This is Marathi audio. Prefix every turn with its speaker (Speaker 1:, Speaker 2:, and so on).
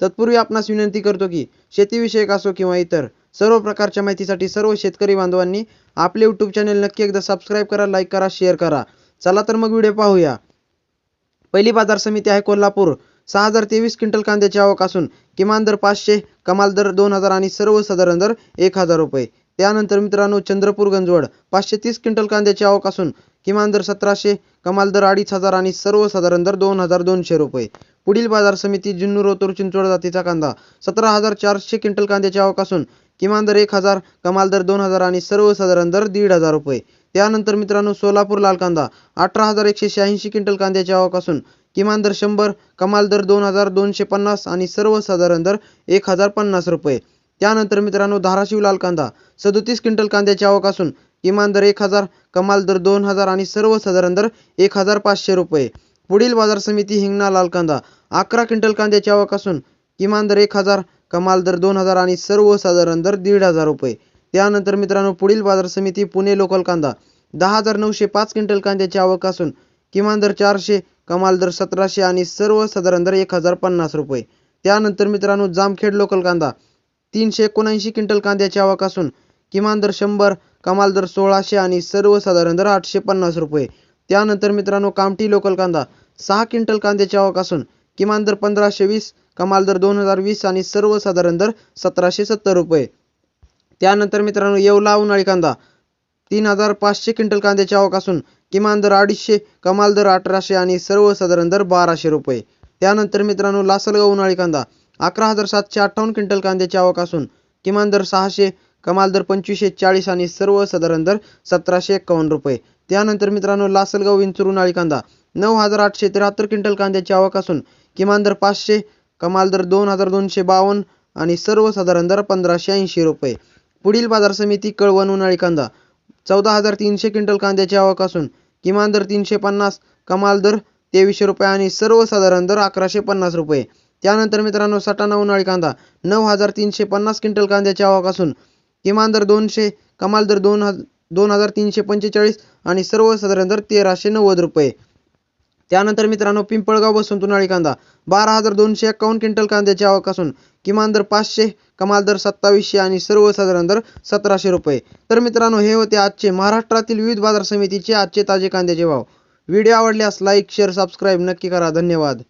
Speaker 1: तत्पूर्वी आपणास विनंती करतो की शेतीविषयक असो किंवा इतर सर्व प्रकारच्या माहितीसाठी सर्व शेतकरी बांधवांनी आपले यूट्यूब चॅनल नक्की एकदा सबस्क्राईब करा लाईक करा शेअर करा. चला तर मग व्हिडिओ पाहूया. पहिली बाजार समिती आहे कोल्हापूर. सहा हजार तेवीस क्विंटल कांद्याची आवक असून किमान दर पाचशे कमाल दर दोन हजार आणि सर्वसाधारण दर एक हजार रुपये. त्यानंतर मित्रांनो चंद्रपूर गंजवड पाचशे तीस क्विंटल कांद्याची आवक असून किमान दर सतराशे कमाल दर अडीच हजार आणि सर्वसाधारण दर दोन हजार दोनशे रुपये. पुढील बाजार समिती जुन्नूर ओतूर चिंचवड जातीचा कांदा. सतरा हजार चारशे क्विंटल कांद्याची आवक असून किमान दर एक हजार कमाल दर दोन हजार आणि सर्वसाधारण दर दीड हजार रुपये. त्यानंतर मित्रांनो सोलापूर लाल कांदा अठरा हजार एकशे शहाऐंशी क्विंटल कांद्याची आवक असून किमान दर शंभर कमाल दर दोन हजार दोनशे पन्नास आणि सर्वसाधारण दर एक हजार पन्नास रुपये. त्यानंतर मित्रांनो धाराशिव लाल कांदा सदोतीस क्विंटल कांद्याची आवक असून किमान दर एक हजार कमाल दर दोन हजार आणि सर्वसाधारण दर एक हजार पाचशे रुपये. पुढील बाजार समिती हिंगणा लाल कांदा अकरा क्विंटल कांद्याची आवक असून किमान दर एक हजार कमाल दर दोन हजार आणि सर्वसाधारण दर दीड हजार रुपये. त्यानंतर मित्रांनो पुढील बाजार समिती पुणे लोकल कांदा. दहा हजार नऊशे पाच क्विंटल कांद्याची आवक असून किमान दर चारशे कमाल दर सतराशे आणि सर्वसाधारण दर एक हजार पन्नास रुपये. त्यानंतर मित्रांनो जामखेड लोकल कांदा. तीनशे एकोणऐंशी क्विंटल कांद्याची आवक असून किमान दर शंभर कमाल दर सोळाशे आणि सर्वसाधारण दर आठशे पन्नास रुपये. त्यानंतर मित्रांनो कामठी लोकल कांदा. सहा क्विंटल कांद्याची आवक असून किमान दर पंधराशे वीस कमाल दर दोन हजार वीस आणि सर्वसाधारण दर सतराशे सत्तर रुपये. त्यानंतर मित्रांनो येवला उन्हाळी कांदा. तीन हजार पाचशे क्विंटल कांद्याची आवक असून किमान दर अडीचशे कमाल दर अठराशे आणि सर्वसाधारण दर बाराशे रुपये. त्यानंतर मित्रांनो लासलगाव उन्हाळी कांदा. अकरा हजार सातशे अठ्ठावन्न क्विंटल कांद्याची आवक असून किमान दर सहाशे कमाल दर पंचवीसशे चाळीस आणि सर्वसाधारण दर सतराशे एकावन्न रुपये. त्यानंतर मित्रांनो लासलगाव विंचूर उन्हाळी कांदा. नऊ हजार आठशे त्र्याहत्तर क्विंटल कांद्याची आवक असून किमान दर पाचशे कमाल दर दोन हजार दोनशे बावन्न आणि सर्वसाधारण दर पंधराशे ऐंशी रुपये. पुढील बाजार समिती कळवण उन्हाळी कांदा. चौदा हजार तीनशे क्विंटल कांद्याची आवक असून किमान दर तीनशे पन्नास कमाल दर तेवीसशे रुपये आणि सर्वसाधारण दर अकराशे पन्नास रुपये. त्यानंतर मित्रांनो सटाणा उन्हाळी कांदा. नऊ हजार तीनशे पन्नास क्विंटल कांद्याची आवक असून किमान दर दोनशे कमाल दर दोन हजार दोन हजार तीनशे पंचेचाळीस आणि सर्वसाधारण दर तेराशे नव्वद रुपये. त्यानंतर मित्रांनो पिंपळगाव बसून तुनाळी कांदा. बारा हजार दोनशे एक्कावन्न क्विंटल कांद्याची आवक असून किमान दर पाचशे कमाल दर सत्तावीसशे आणि सर्वसाधारण दर सतराशे रुपये. तर मित्रांनो हे होते आजचे महाराष्ट्रातील विविध बाजार समितीचे आजचे ताजे कांद्याचे भाव. व्हिडिओ आवडल्यास लाईक शेअर सबस्क्राईब नक्की करा. धन्यवाद.